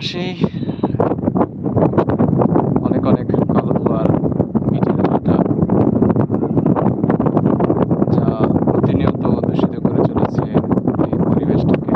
পাশেই অনেক অনেক কালো ধোঁয়ার ইটের ভাটা যা প্রতিনিয়ত দূষিত করে চলেছে এই পরিবেশটাকে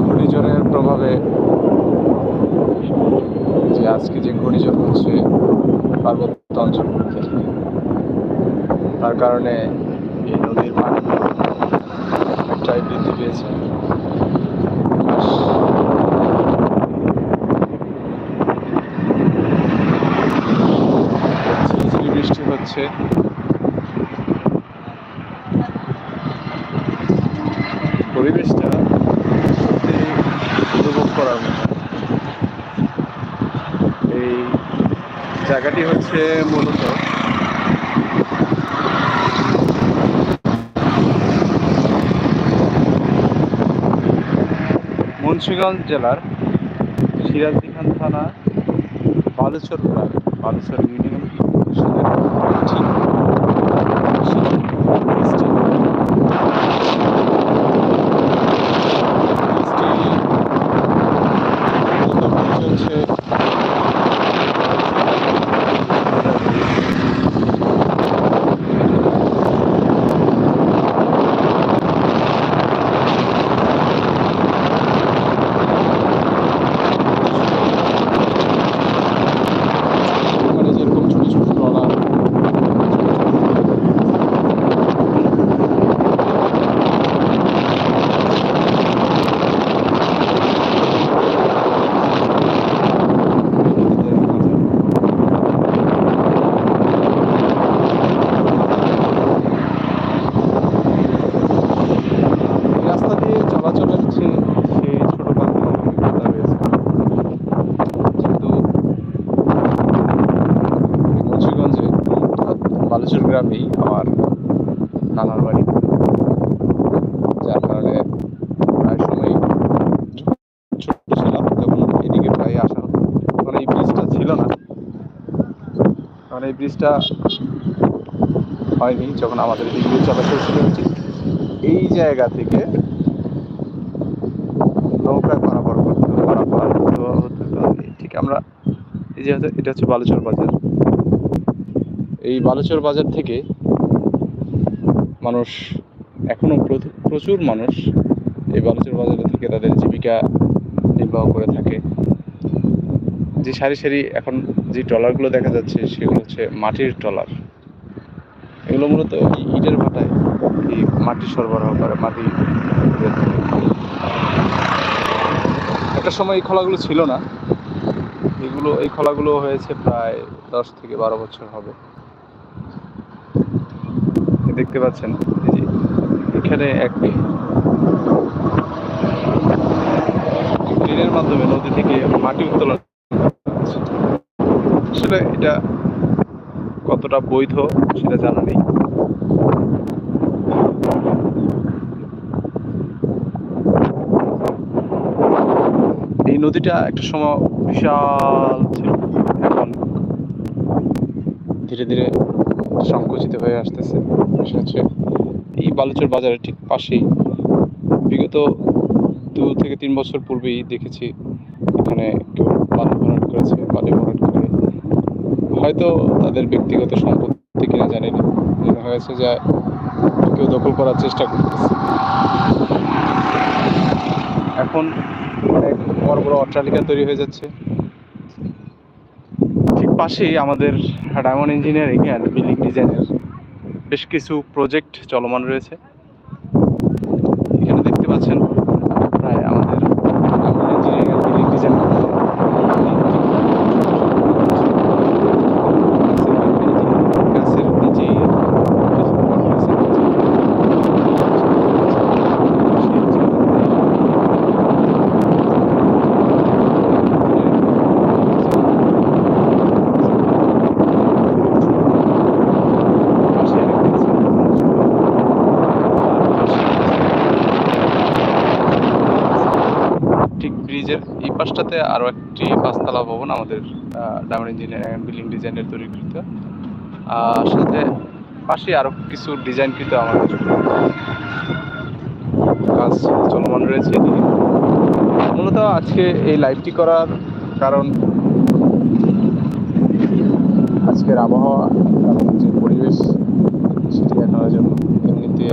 ঘূর্ণিঝড়ের প্রভাবে যে আজকে যে ঘূর্ণিঝড় হচ্ছে পার্বত্য অঞ্চলগুলোতে তার কারণে এই নদীর পানি অনেকটাই বৃদ্ধি পেয়েছে। বৃষ্টি হচ্ছে। পরিবেশটা সত্যি উপভোগ করার মতো। এই জায়গাটি হচ্ছে মূলত মুন্সিগঞ্জ জেলার সিরাজদিখান থানা বালুচর গ্রাম বালুচর ইউনিয়ন ঠিক ইস্টে চলছে ওখানে যেরকম ছোট ছোট ট্রলার এই রাস্তা দিয়ে চলাচলের যে সেই ছোটখাটো অভিজ্ঞতা রয়েছে কিন্তু মুন্সিগঞ্জে অর্থাৎ বালুচর গ্রামেই আমার নানার বাড়ি। যার কারণে প্রায় সময় ছোট ছিলাম, তখন এদিকে প্রায় আসা তখন এই ব্রিজটা ছিল না। কারণ এই ব্রিজটা হয়নি যখন আমাদের এদিক দিয়ে চলাচল শুরু হচ্ছে এই জায়গা থেকে নৌকায় পারাপার করতে পারাপার ঠিক আমরা এই যে এটা হচ্ছে বালুচর বাজার। এই বালুচর বাজার থেকে মানুষ এখনও প্রচুর- মানুষ এই বালুচর বাজারে থেকে তাদের জীবিকা নির্বাহ করে থাকে। যে সারি সারি এখন যে ট্রলারগুলো দেখা যাচ্ছে সেগুলো হচ্ছে মাটির ট্রলার এগুলো মূলত ইটের ভাটায় এই মাটি সরবরাহ করে, মাটি একটা সময় এই খোলাগুলো ছিল না। এগুলো, এই খোলাগুলো হয়েছে প্রায় দশ থেকে বারো বছর হবে। এই দেখতে পাচ্ছেন এখানে এক ক্রেনের মাধ্যমে নদী থেকে মাটি উত্তোলন আসলে এটা কতটা বৈধ সেটা জানা নেই। এই নদীটা একটা সময় বিশাল ছিল। এখন ধীরে ধীরে সংকুচিত হয়ে আসতেছে। এই বালুচর বাজারের ঠিক পাশেই। বিগত দু থেকে তিন বছর পূর্বেই দেখেছি এখানে কেউ বালু ভরাট করেছে, বালি ভরাট করে। হয়তো তাদের ব্যক্তিগত সম্পত্তি কিনা জানি না। হয়েছে যে কেউ দখল করার চেষ্টা করতেছে। এখন অনেক বড় বড় অট্টালিকা তৈরি হয়ে যাচ্ছে। পাশেই আমাদের ডায়মন্ড ইঞ্জিনিয়ারিং অ্যান্ড বিল্ডিং ডিজাইনের বেশ কিছু প্রজেক্ট চলমান রয়েছে ব্রিজের এই পাশটাতে আরও একটি পাঁচতলা ভবন আমাদের ডায়মন্ড ইঞ্জিনিয়ারিং বিল্ডিং ডিজাইনের তৈরিকৃত। আর সাথে পাশে আরও কিছু ডিজাইন ডিজাইনকৃত আমাদের কাজ চলমান রয়েছে। মূলত আজকে এই লাইভটি করার কারণ আজকের আবহাওয়া যে পরিবেশ, সেটি দেখানোর জন্য এমনিতে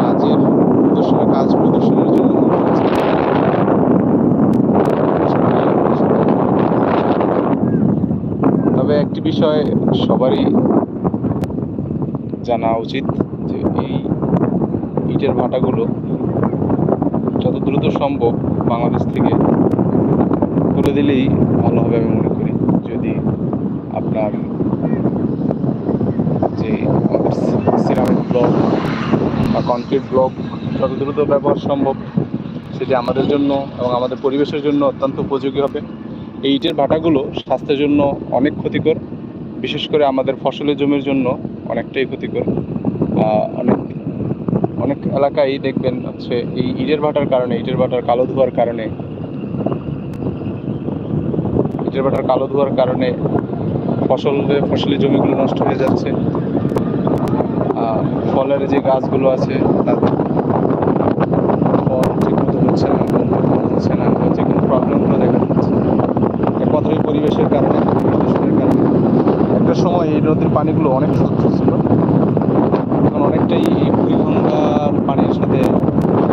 কাজের প্রদর্শনের কাজ প্রদর্শনের জন্য আজকে তবে একটি বিষয় সবারই জানা উচিত যে এই ইটের ভাটাগুলো যত দ্রুত সম্ভব বাংলাদেশ থেকে তুলে দিলেই ভালো হবে আমি মনে করি, যদি আপনার যে সিরামিক ব্লক বা কনক্রিট ব্লক যত দ্রুত ব্যবহার সম্ভব, সেটি আমাদের জন্য এবং আমাদের পরিবেশের জন্য অত্যন্ত উপযোগী হবে। এই ইটের ভাটাগুলো স্বাস্থ্যের জন্য অনেক ক্ষতিকর, বিশেষ করে আমাদের ফসলের জমির জন্য অনেকটাই ক্ষতিকর। অনেক অনেক এলাকায় দেখবেন হচ্ছে এই ইটের ভাটার কারণে, ইটের ভাটার কালো ধোয়ার কারণে, ইটের ভাটার কালো ধোয়ার কারণে ফসল, ফসলি জমিগুলো নষ্ট হয়ে যাচ্ছে। ফলের যে গাছগুলো আছে, তাদের ফল ঠিকমতো হচ্ছে না ফল হচ্ছে না বা যে কোনো প্রবলেমগুলো দেখা যাচ্ছে একমাত্র এই পরিবেশের কারণে প্রদূষণের কারণে একটা সময় এই নদীর পানিগুলো অনেক স্বচ্ছ ছিল। এখন অনেকটাই এই বুড়িগঙ্গার পানির সাথে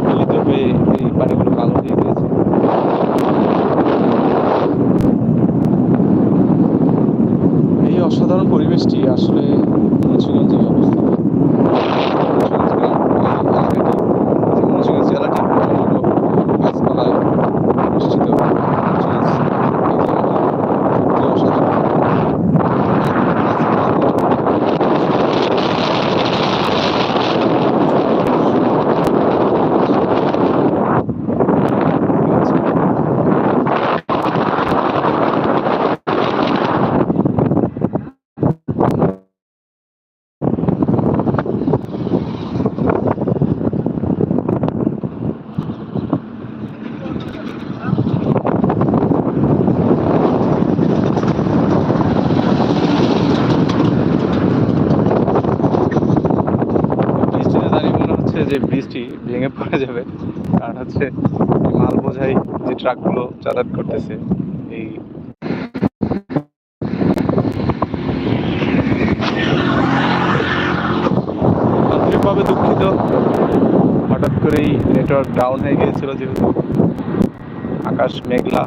মিলিত হয়ে এই পানিগুলো কালো হয়ে গিয়েছে এই অসাধারণ পরিবেশটি আসলে মুন্সিগঞ্জে অবস্থিত মুন্সিগঞ্জ গ্রাম, এই এলাকাটি, যে মুন্সিগঞ্জ জেলাটি সমগ্র গাছপালায় বেষ্টিত। মুন্সিগঞ্জ এই জেলাটি সত্যি অসাধারণ। বৃষ্টিতে দাঁড়িয়ে মনে বৃষ্টি ভেঙে পড়ে যাবে। কারণ হচ্ছে মাল বোঝাই যে ট্রাকগুলো যাতায়াত করতেছে এই আন্তরিকভাবে দুঃখিত। হঠাৎ করেই নেটওয়ার্ক ডাউন হয়ে গিয়েছিল যেহেতু আকাশ মেঘলা।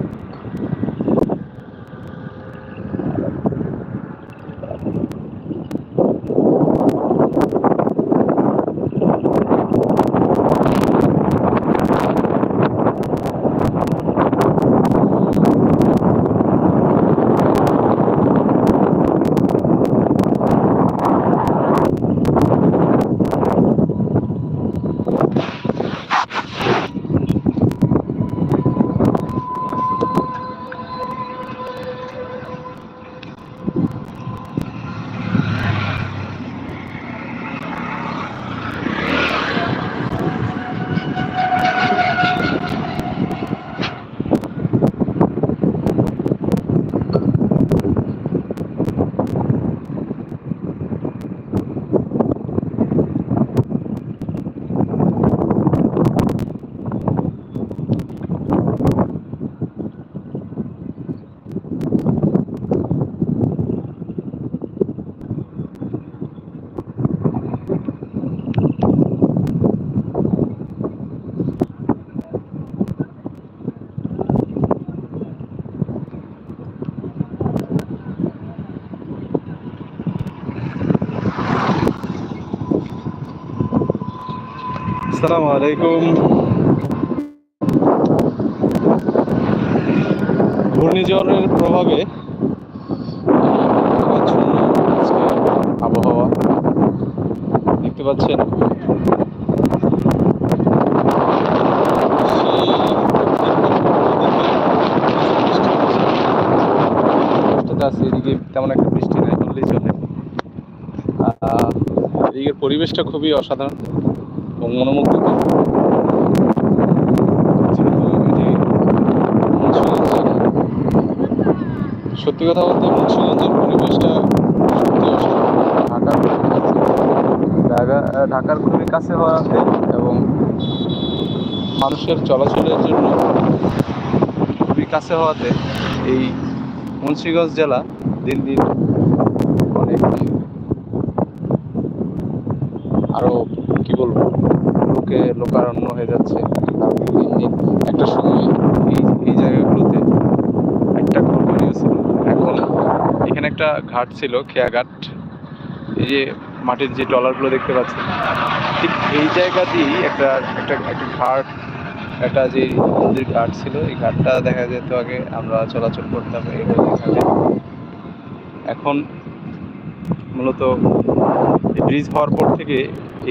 আসসালামু আলাইকুম। ঘূর্ণিঝড়ের প্রভাবে আবহাওয়া। দেখতে পাচ্ছেন এদিকে তেমন একটা বৃষ্টি নাই চলে। এদিকের পরিবেশটা খুবই অসাধারণ। এবং মনোমুগ্ধকর। সত্যি কথা বলতে মুন্সিগঞ্জের পরিবেশটা সত্যি ঢাকার ঢাকার খুবই কাছে হওয়াতে এবং মানুষের চলাচলের জন্য খুবই কাছে হওয়াতে এই মুন্সিগঞ্জ জেলা দিন দিন অনেক আরও হয়ে যাচ্ছে। একটা সময় এই এই জায়গাগুলোতে একটা ঘরবাড়িও ছিল। এখন এখানে একটা ঘাট ছিল, খেয়া ঘাট। এই যে মাটির যে ট্রলারগুলো দেখতে পাচ্ছেন, ঠিক এই জায়গা দিয়েই একটা একটা একটা ঘাট, একটা যে নদীর ঘাট ছিল, এই ঘাটটা দেখা যেত আগে আমরা চলাচল করতাম এই নদীর ঘাটে এখন মূলত ব্রিজ হওয়ার পর থেকে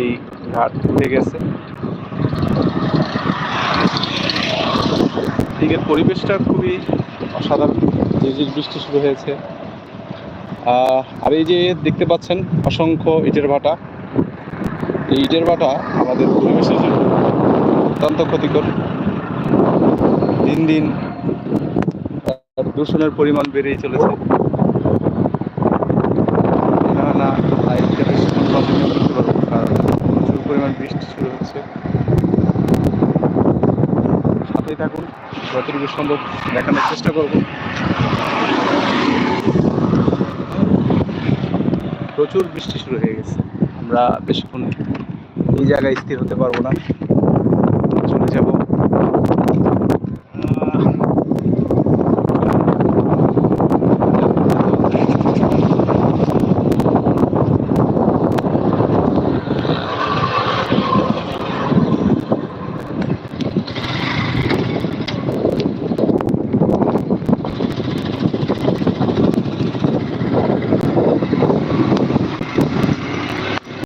এই ঘাট উঠে গেছে। দিকের পরিবেশটা খুবই অসাধারণ। যে বৃষ্টি শুরু হয়েছে। আর এই যে দেখতে পাচ্ছেন অসংখ্য ইটের ভাটা। এই ইটের ভাটা আমাদের পরিবেশের জন্য অত্যন্ত ক্ষতিকর। দিন দিন দূষণের পরিমাণ বেড়েই চলেছে না না আইনটা বেশি কন্টিনিউ করতে পারব কারণ প্রচুর পরিমাণ বৃষ্টি শুরু হচ্ছে সাথেই থাকুন যতটুকু সম্ভব দেখানোর চেষ্টা করব। প্রচুর বৃষ্টি শুরু হয়ে গেছে। আমরা বেশিক্ষণ এই জায়গায় স্থির হতে পারব না।